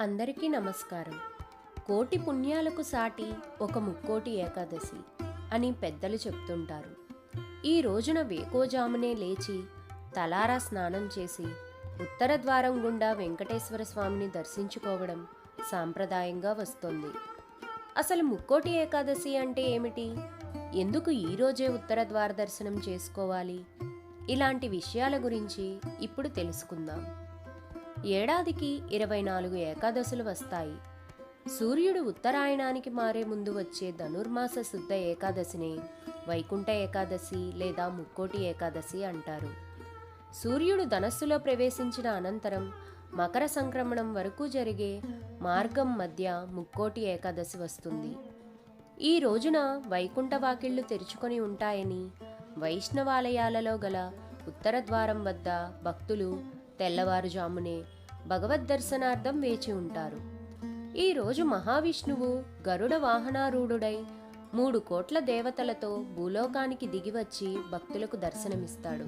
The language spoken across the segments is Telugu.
అందరికీ నమస్కారం. కోటి పుణ్యాలకు సాటి ఒక ముక్కోటి ఏకాదశి అని పెద్దలు చెప్తుంటారు. ఈ రోజున వేకోజామునే లేచి తలారా స్నానం చేసి ఉత్తర ద్వారం గుండా వెంకటేశ్వర స్వామిని దర్శించుకోవడం సాంప్రదాయంగా వస్తోంది. అసలు ముక్కోటి ఏకాదశి అంటే ఏమిటి? ఎందుకు ఈ రోజే ఉత్తర ద్వార దర్శనం చేసుకోవాలి? ఇలాంటి విషయాల గురించి ఇప్పుడు తెలుసుకుందాం. ఏడాదికి ఇరవై నాలుగు ఏకాదశులు వస్తాయి. సూర్యుడు ఉత్తరాయణానికి మారే ముందు వచ్చే ధనుర్మాస శుద్ధ ఏకాదశిని వైకుంఠ ఏకాదశి లేదా ముక్కోటి ఏకాదశి అంటారు. సూర్యుడు ధనస్సులో ప్రవేశించిన అనంతరం మకర సంక్రమణం వరకు జరిగే మార్గం మధ్య ముక్కోటి ఏకాదశి వస్తుంది. ఈ రోజున వైకుంఠ వాకిళ్ళు తెరుచుకొని ఉంటాయని వైష్ణవాలయాలలో గల ఉత్తర ద్వారం వద్ద భక్తులు తెల్లవారుజామునే భగవద్ దర్శనార్థం వేచి ఉంటారు. ఈరోజు మహావిష్ణువు గరుడ వాహనారూఢుడై మూడు కోట్ల దేవతలతో భూలోకానికి దిగివచ్చి భక్తులకు దర్శనమిస్తాడు.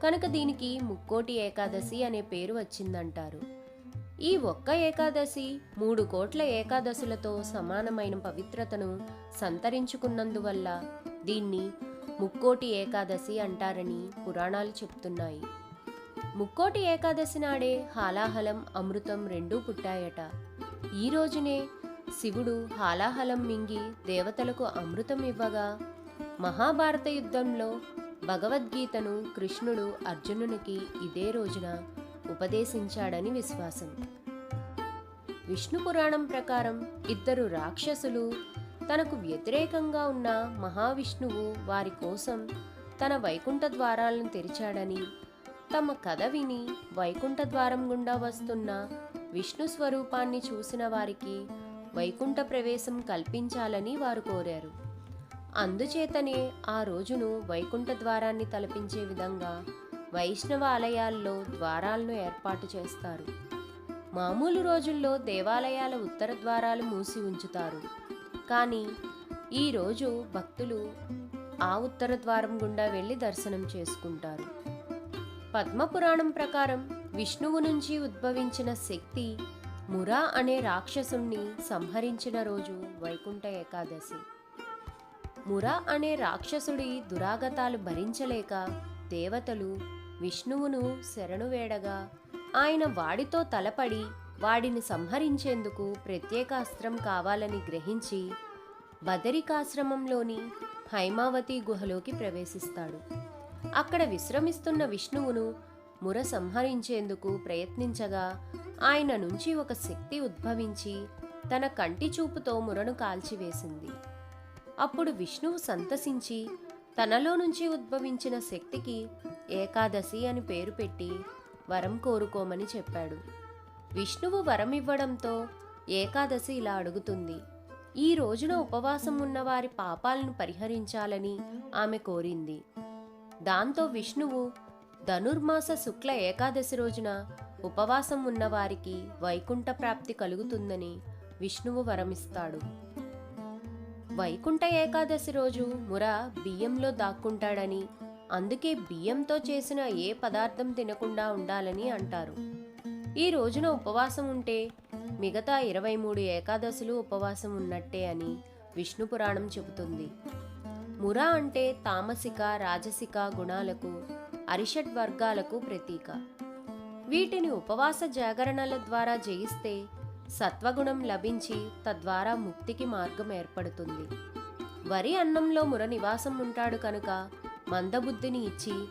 కనుక దీనికి ముక్కోటి ఏకాదశి అనే పేరు వచ్చిందంటారు. ఈ ఒక్క ఏకాదశి మూడు కోట్ల ఏకాదశులతో సమానమైన పవిత్రతను సంతరించుకున్నందువల్ల దీన్ని ముక్కోటి ఏకాదశి అంటారని పురాణాలు చెప్తున్నాయి. ముక్కోటి ఏకాదశి నాడే హాలాహలం అమృతం రెండూ పుట్టాయట. ఈ రోజునే శివుడు హాలాహలం మింగి దేవతలకు అమృతం ఇవ్వగా మహాభారత యుద్ధంలో భగవద్గీతను కృష్ణుడు అర్జునునికి ఇదే రోజున ఉపదేశించాడని విశ్వాసం. విష్ణు పురాణం ప్రకారం ఇద్దరు రాక్షసులు తనకు వ్యతిరేకంగా ఉన్న మహావిష్ణువు వారి కోసం తన వైకుంఠ ద్వారాలను తెరిచాడని తమ కథ విని వైకుంఠ ద్వారం గుండా వస్తున్న విష్ణు స్వరూపాన్ని చూసిన వారికి వైకుంఠ ప్రవేశం కల్పించాలని వారు కోరారు. అందుచేతనే ఆ రోజును వైకుంఠ ద్వారాన్ని తలపించే విధంగా వైష్ణవ ఆలయాల్లో ద్వారాలను ఏర్పాటు చేస్తారు. మామూలు రోజుల్లో దేవాలయాల ఉత్తర ద్వారాలు మూసి ఉంచుతారు. కానీ ఈరోజు భక్తులు ఆ ఉత్తర ద్వారం గుండా వెళ్ళి దర్శనం చేసుకుంటారు. పద్మపురాణం ప్రకారం విష్ణువు నుంచి ఉద్భవించిన శక్తి మురా అనే రాక్షసుణ్ణి సంహరించిన రోజు వైకుంఠ ఏకాదశి. మురా అనే రాక్షసుడి దురాగతాలు భరించలేక దేవతలు విష్ణువును శరణు వేడగా ఆయన వాడితో తలపడి వాడిని సంహరించేందుకు ప్రత్యేకాస్త్రం కావాలని గ్రహించి బదరికాశ్రమంలోని హైమావతి గుహలోకి ప్రవేశిస్తాడు. అక్కడ విశ్రమిస్తున్న విష్ణువును ముర సంహరించేందుకు ప్రయత్నించగా ఆయన నుంచి ఒక శక్తి ఉద్భవించి తన కంటి చూపుతో మురను కాల్చివేసింది. అప్పుడు విష్ణువు సంతసించి తనలో నుంచి ఉద్భవించిన శక్తికి ఏకాదశి అని పేరు పెట్టి వరం కోరుకోమని చెప్పాడు. విష్ణువు వరం ఇవ్వడంతో ఏకాదశి ఇలా అడుగుతుంది. ఈ రోజున ఉపవాసం ఉన్నవారి పాపాలను పరిహరించాలని ఆమె కోరింది. దాంతో విష్ణువు ధనుర్మాస శుక్ల ఏకాదశి రోజున ఉపవాసం ఉన్నవారికి వైకుంఠ ప్రాప్తి కలుగుతుందని విష్ణువు వరమిస్తాడు. వైకుంఠ ఏకాదశి రోజు ముర బియ్యంలో దాక్కుంటాడని అందుకే బియ్యంతో చేసిన ఏ పదార్థం తినకుండా ఉండాలని అంటారు. ఈ రోజున ఉపవాసం ఉంటే మిగతా ఇరవై మూడు ఏకాదశులు ఉపవాసం ఉన్నట్టే అని విష్ణు పురాణం చెబుతుంది. ముర అంటే తామసిక రాజసిక గుణాలకు అరిషడ్ వర్గాలకు ప్రతీక. వీటిని ఉపవాస జాగరణల ద్వారా జయిస్తే సత్వగుణం లభించి తద్వారా ముక్తికి మార్గం ఏర్పడుతుంది. వరి అన్నంలో ముర నివాసం ఉంటాడు కనుక మందబుద్ధిని ఇచ్చి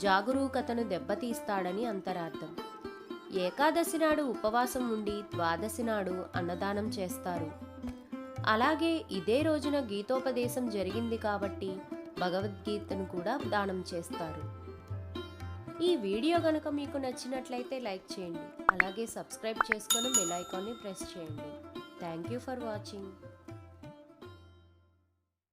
జాగరూకతను దెబ్బతీస్తాడని అంతరార్థం. ఏకాదశి నాడు ఉపవాసం ఉండి ద్వాదశి నాడు అన్నదానం చేస్తారు. అలాగే ఇదే రోజున గీతోపదేశం జరిగింది కాబట్టి భగవద్గీతను కూడా దానం చేస్తారు. ఈ వీడియో కనుక మీకు నచ్చినట్లయితే లైక్ చేయండి. అలాగే సబ్స్క్రైబ్ చేసుకొని బెల్ ఐకాన్ని ప్రెస్ చేయండి. Thank you for watching.